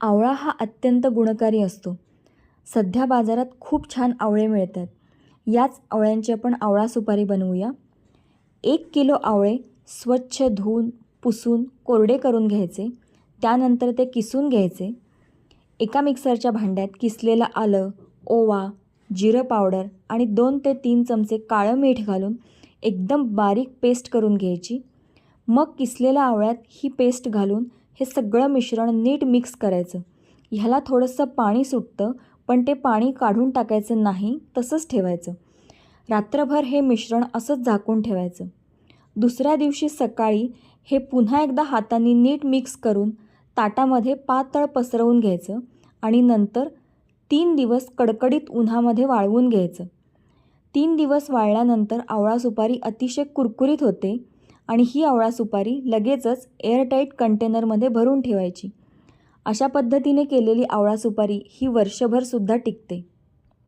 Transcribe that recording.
आवळा हा अत्यंत गुणकारी असतो. सध्या बाजारात खूप छान आवळे मिळतात. याच आवळ्यांची आपण आवळा सुपारी बनवूया. एक किलो आवळे स्वच्छ धुवून पुसून कोरडे करून घ्यायचे. त्यानंतर ते किसून घ्यायचे. एका मिक्सरच्या भांड्यात किसलेलं आलं ओवा जिरं पावडर आणि दोन ते तीन चमचे काळं मीठ घालून एकदम बारीक पेस्ट करून घ्यायची. मग किसलेल्या आवळ्यात ही पेस्ट घालून हे सगळं मिश्रण नीट मिक्स करायचं. ह्याला थोडंसं पाणी सुटतं पण ते पाणी काढून टाकायचं नाही तसंच ठेवायचं. रात्रभर हे मिश्रण असंच झाकून ठेवायचं. दुसऱ्या दिवशी सकाळी हे पुन्हा एकदा हाताने नीट मिक्स करून ताटामध्ये पातळ पसरवून घ्यायचं आणि नंतर तीन दिवस कडकडीत उन्हामध्ये वाळवून घ्यायचं. तीन दिवस वाळल्यानंतर आवळा सुपारी अतिशय कुरकुरीत होते. आणि ही आवळा सुपारी लगेचच एअरटाईट कंटेनरमध्ये भरून ठेवायची. अशा पद्धतीने केलेली आवळा सुपारी ही वर्षभरसुद्धा टिकते.